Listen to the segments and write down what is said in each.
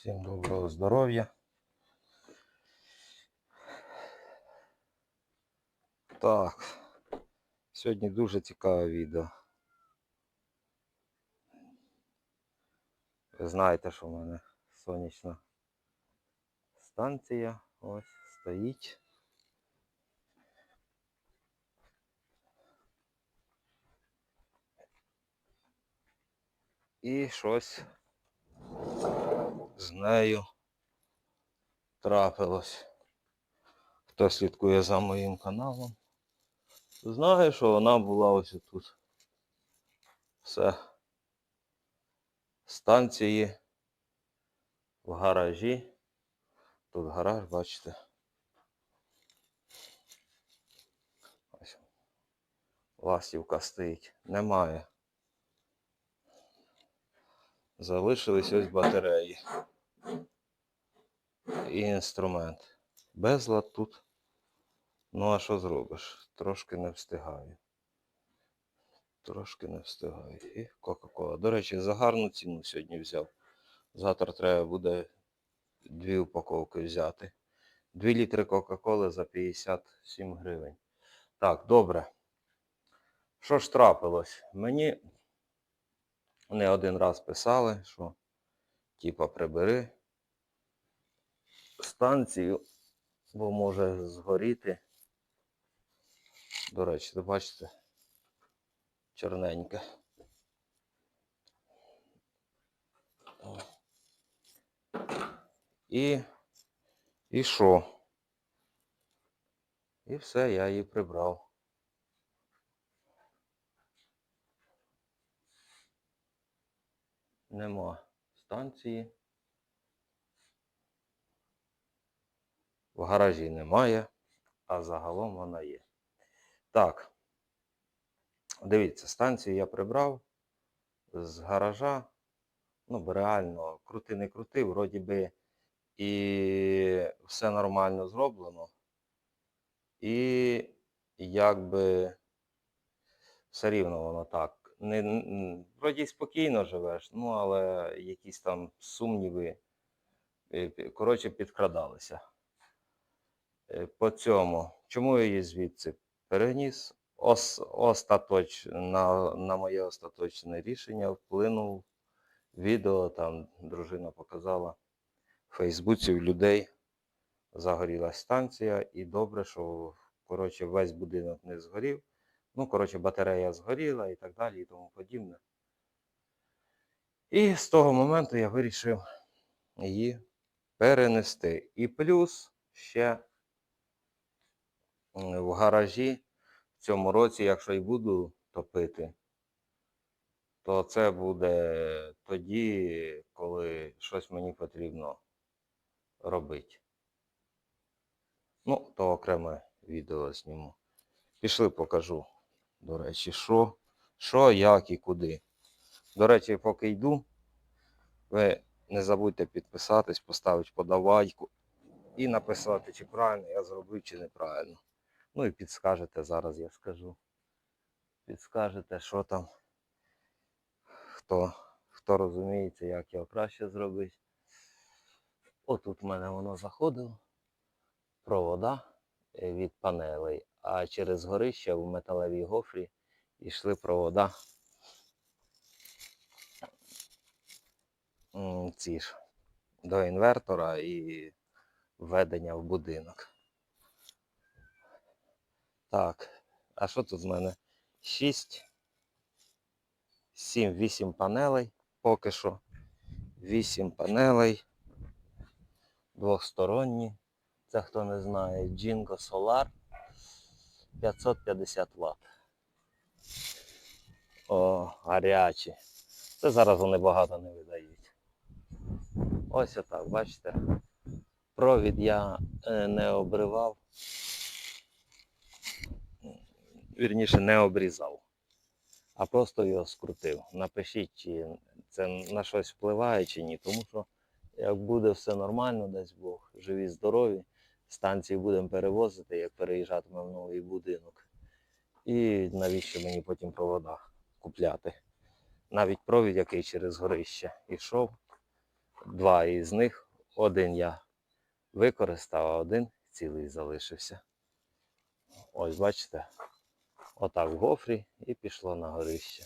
Всім доброго здоров'я. Так, сьогодні дуже цікаве відео. Ви знаєте, що в мене сонячна станція ось стоїть. І щось з нею трапилось. Хто слідкує за моїм каналом, знає, що вона була ось тут. Все. Станції в гаражі. Тут гараж, бачите. Ось. Ластівка стоїть. Немає. Залишились ось батареї. І інструмент. Безлад тут. Ну а що зробиш? Трошки не встигаю. Трошки не встигаю. І Кока-Кола. До речі, за гарну ціну сьогодні взяв. Завтра треба буде дві упаковки взяти. Дві літри Кока-Коли за 57 гривень. Так, добре. Що ж трапилось? Мені не один раз писали, що типа прибери станцію, бо може згоріти. До речі, ви бачите, чорненьке. І, і що? І все, я її прибрав. Нема станції. В гаражі немає, а загалом вона є. Так. Дивіться, станцію я прибрав з гаража. Ну, реально, крути не крути, вроді би і все нормально зроблено. І якби все рівно воно так. Не, вроді спокійно живеш, ну але якісь там сумніви, е, коротше, підкрадалися. Е, По цьому, чому я її звідси переніс? Ос, остаточ, на, на моє остаточне рішення вплинув відео, там дружина показала в Фейсбуці в людей загорілась станція, і добре, що коротше, весь будинок не згорів. Ну, коротше, батарея згоріла і так далі, і тому подібне. І з того моменту я вирішив її перенести. І плюс ще в гаражі в цьому році, якщо і буду топити, то це буде тоді, коли щось мені потрібно робити. Ну, то окреме відео зніму. Пішли покажу, до речі, що, що, як і куди. До речі, поки йду, ви не забудьте підписатись, поставити подавайку і написати, чи правильно я зробив, чи неправильно. Ну і підскажете зараз, я скажу. Підскажете, що там, хто, хто розуміється, як його краще зробити. Отут в мене воно заходило. Провода від панелей, а через горище в металевій гофрі йшли провода. Ці ж до інвертора і введення в будинок. Так, а що тут з мене? 6, 7, 8 панелей. Поки що 8 панелей. Двохсторонні. Це хто не знає, Jingo Solar 550 Вт. О, гарячі. Це зараз вони багато не видають. Ось отак, бачите. Провід я е, не обривав. Вірніше не обрізав, а просто його скрутив. Напишіть, чи це на щось впливає чи ні. Тому що як буде все нормально, дасть Бог, живі, здорові, станції будемо перевозити, як переїжджатимемо в новий будинок. І навіщо мені потім провода купляти? Навіть провід, який через горище йшов, два із них. Один я використав, а один цілий залишився. Ось бачите, отак в гофрі і пішло на горище.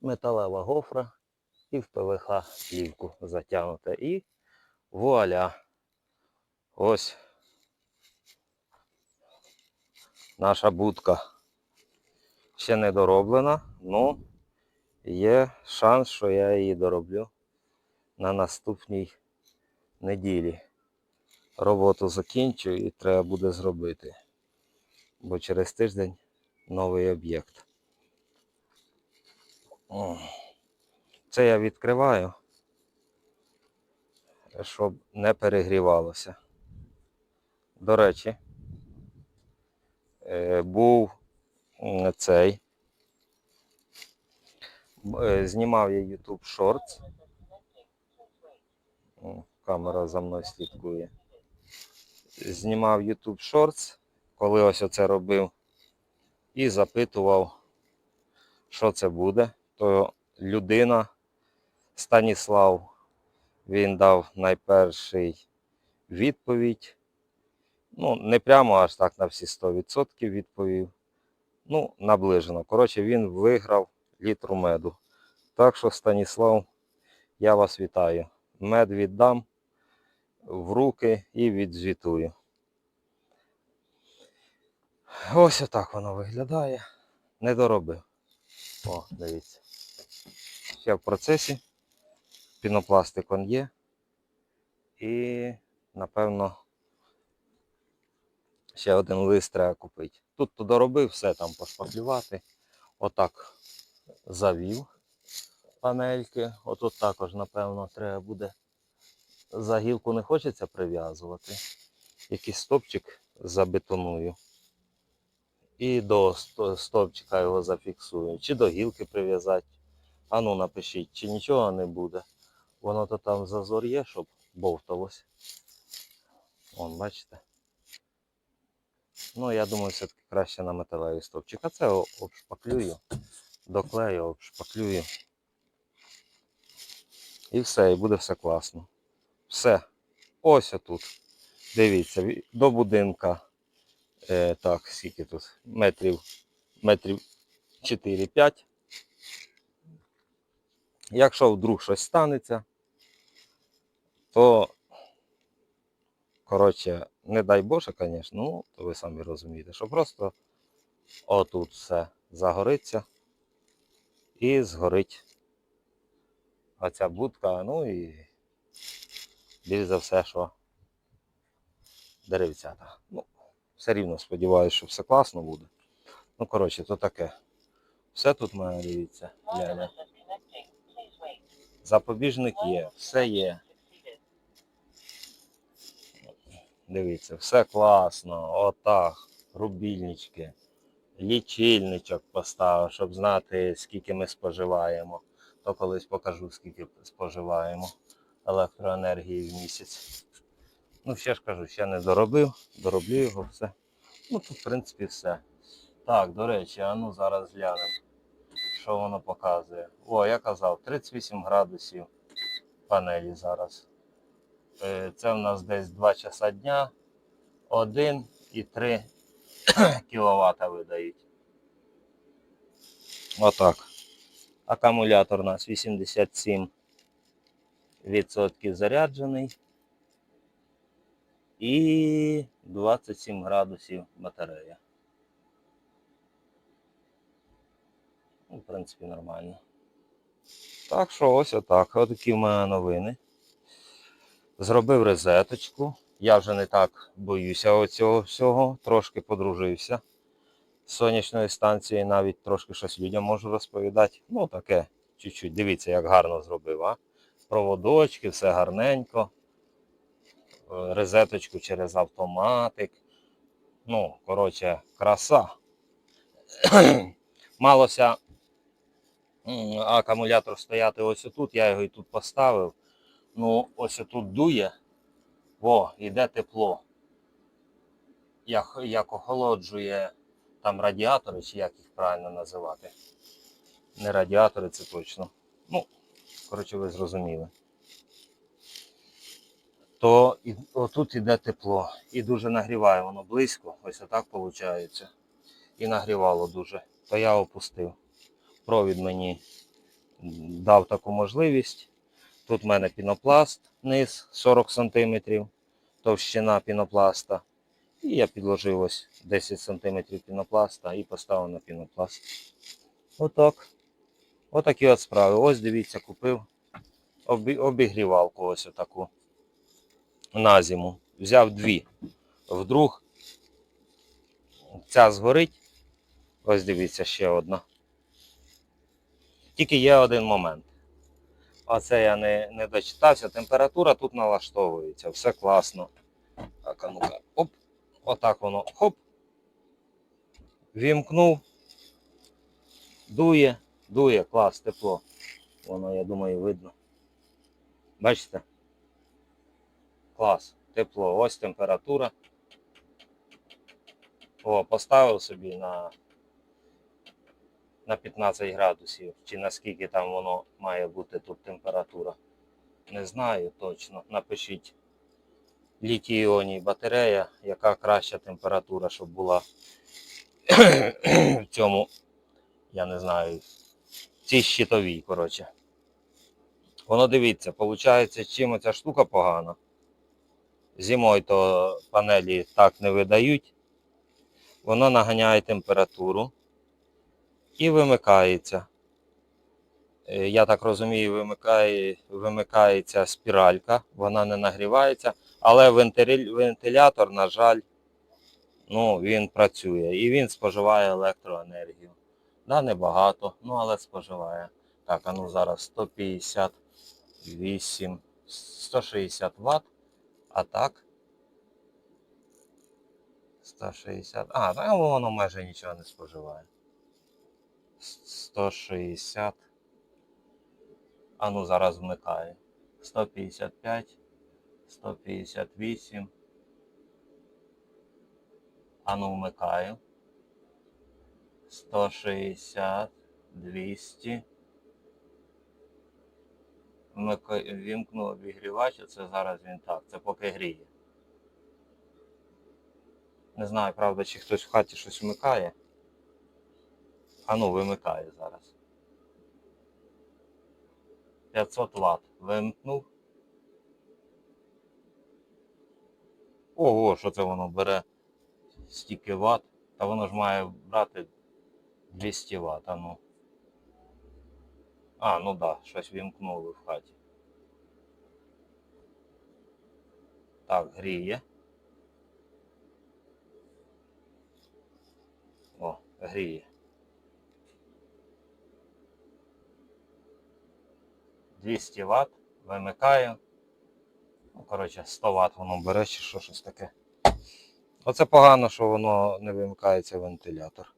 Металева гофра і в ПВХ плівку затягнута. І вуаля. Ось наша будка. Ще не дороблена, але є шанс, що я її дороблю на наступній неділі. Роботу закінчу і треба буде зробити. Бо через тиждень новий об'єкт. Це я відкриваю, щоб не перегрівалося. До речі, е, був цей. Е, Знімав я YouTube Shorts. Камера за мною слідкує. Знімав YouTube Shorts, коли ось оце робив, і запитував, що це буде. То людина Станіслав, він дав найперший відповідь. Ну, не прямо аж так на всі 100% відповів. Ну, наближено. Коротше, він виграв літру меду. Так що, Станіслав, я вас вітаю. Мед віддам в руки і відзвітую. Ось отак воно виглядає. Не доробив. О, дивіться. Ще в процесі. Пінопластик он є. І, напевно, ще один лист треба купити. Тут то доробив все там пошпаклювати. Отак завів панельки. Отут також, напевно, треба буде. За гілку не хочеться прив'язувати. Якийсь стопчик забетоную. І до сто- стовпчика його зафіксую. Чи до гілки прив'язати. А ну напишіть, чи нічого не буде. Воно то там зазор є, щоб бовталось. Вон, бачите. Ну, я думаю, все-таки краще на металевий стовпчик. А це обшпаклюю, доклею, обшпаклюю. І все, і буде все класно. Все. Ось отут. Дивіться, до будинка. Е, так, скільки тут? Метрів, метрів 4-5. Якщо вдруг щось станеться, то, коротше, не дай Боже, звісно, ну, то ви самі розумієте, що просто отут все загориться і згорить оця будка, ну і більш за все, що деревцята. Ну, все рівно сподіваюся, що все класно буде. Ну, коротше, то таке. Все тут мене дивіться. Запобіжник є, все є. Дивіться, все класно. Отак. Рубільнички. Лічильничок поставив, щоб знати, скільки ми споживаємо. То колись покажу, скільки споживаємо електроенергії в місяць. Ну, ще ж кажу, ще не доробив, дороблю його все. Ну, тут, в принципі, все. Так, до речі, а ну зараз глянемо, що воно показує. О, я казав, 38 градусів панелі зараз. Е, Це в нас десь 2 часа дня, 1 і 3 кВт видають. Отак. Акумулятор у нас 87% заряджений. І 27 градусів батарея. Ну, в принципі, нормально. Так що ось отак. Отакі в мене новини. Зробив розеточку. Я вже не так боюся оцього всього. Трошки подружився. З сонячної станції навіть трошки щось людям можу розповідати. Ну, таке, чуть-чуть. Дивіться, як гарно зробив, а? Проводочки, все гарненько. Розеточку через автоматик. Ну, коротше, краса. Малося акумулятор стояти ось отут, я його і тут поставив. Ну, ось отут дує. Во, іде тепло. Як, як охолоджує там радіатори, чи як їх правильно називати. Не радіатори, це точно. Ну, коротше, ви зрозуміли. То і, отут іде тепло. І дуже нагріває воно близько. Ось отак виходить. І нагрівало дуже. То я опустив. Провід мені дав таку можливість. Тут в мене пінопласт низ 40 см, товщина пінопласта. І я підложив ось 10 см пінопласта і поставив на пінопласт. Отак. Отакі от справи. Ось дивіться, купив обігрівалку ось отаку на зиму. Взяв дві. Вдруг ця згорить. Ось дивіться ще одна. Тільки є один момент. Оце я не, не дочитався. Температура тут налаштовується. Все класно. Так, а ну-ка. Оп. Отак воно. Хоп. Вімкнув. Дує, дує, клас, тепло. Воно, я думаю, видно. Бачите? Клас, тепло. Ось температура. О, поставив собі на, на 15 градусів. Чи наскільки там воно має бути тут температура. Не знаю точно. Напишіть літій-іоній батарея, яка краща температура, щоб була в цьому, я не знаю, цій щитовій, коротше. Воно дивіться, виходить, чим оця штука погана. Зимою то панелі так не видають. Воно наганяє температуру і вимикається. Е, Я так розумію, вимикає, вимикається спіралька, вона не нагрівається, але вентилятор, на жаль, ну, він працює і він споживає електроенергію. Да, небагато, ну але споживає. Так, а ну зараз 158, 160 Вт, а так. 160. А, та воно майже нічого не споживає. 160. А ну зараз вмикає. 155, 158. А ну вмикаю. 160, 200. Вмика- Вімкну обігрівач, це зараз він так, це поки гріє. Не знаю, правда, чи хтось в хаті щось вмикає. А ну, вимикає зараз. 500 Вт. Вимкнув. Ого, що це воно бере стільки Вт. Та воно ж має брати 200 Вт. А ну. А, ну да, щось вімкнули в хаті. Так, гріє. О, гріє. 200 Вт, вимикаю. Ну, коротше, 100 Вт воно бере чи що щось таке. Оце погано, що воно не вимикається вентилятор.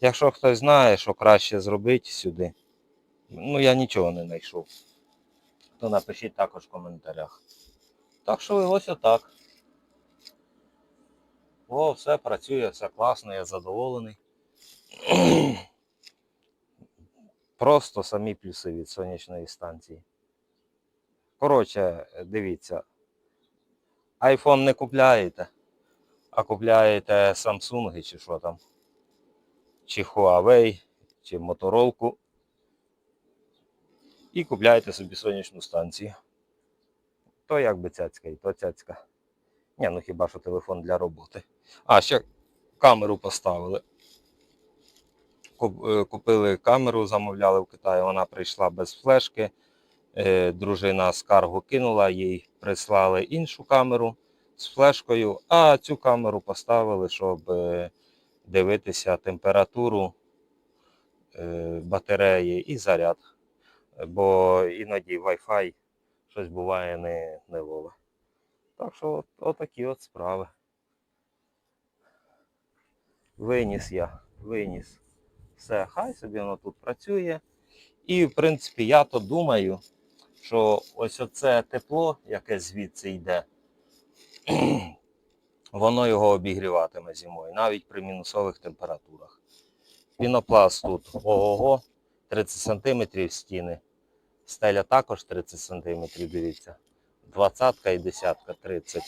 Якщо хтось знає, що краще зробити сюди, ну я нічого не знайшов, то напишіть також в коментарях. Так що ось отак. О, все працює, все класно, я задоволений. Просто самі плюси від сонячної станції. Коротше, дивіться. iPhone не купляєте, а купляєте Samsung чи що там. Чи Huawei, чи Motorola. І купляєте собі сонячну станцію. То якби цяцька і то цяцька. Ні, ну хіба що телефон для роботи. А, ще камеру поставили. Е, Купили камеру, замовляли в Китаї, вона прийшла без флешки. Е, Дружина скаргу кинула, їй прислали іншу камеру з флешкою, а цю камеру поставили, щоб е, дивитися температуру батареї і заряд. Бо іноді Wi-Fi щось буває не, не лове. Так що от, отакі от справи. Виніс я, виніс. Все, хай собі воно тут працює. І, в принципі, я то думаю, що ось оце тепло, яке звідси йде, воно його обігріватиме зимою, навіть при мінусових температурах. Пінопласт тут ого-го, 30 см стіни. Стеля також 30 см, дивіться. 20 і 10 30.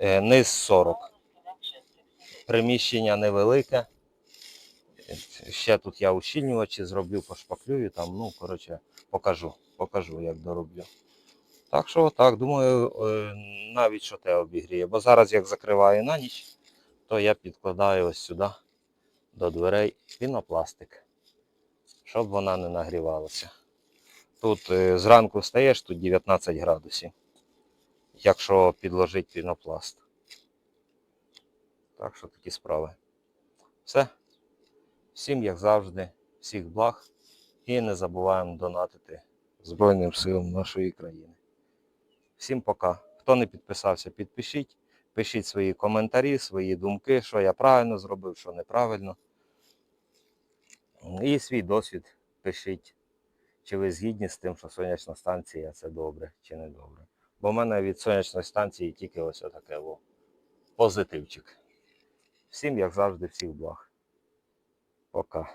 Е, низ 40. Приміщення невелике. Ще тут я ущільнювачі зроблю, пошпаклюю там, ну, коротше, покажу, покажу, як дороблю. Так що, так, думаю, е, навіть що те обігріє. Бо зараз як закриваю на ніч, то я підкладаю ось сюди до дверей пінопластик, щоб вона не нагрівалася. Тут е, зранку встаєш, тут 19 градусів, якщо підложити пінопласт. Так що такі справи. Все. Всім, як завжди, всіх благ. І не забуваємо донатити Збройним силам нашої країни. Всім пока. Хто не підписався, підпишіть. Пишіть свої коментарі, свої думки, що я правильно зробив, що неправильно. І свій досвід пишіть. Чи ви згідні з тим, що сонячна станція це добре чи не добре. Бо в мене від сонячної станції тільки ось таке во, позитивчик. Всім, як завжди, всіх благ. Пока.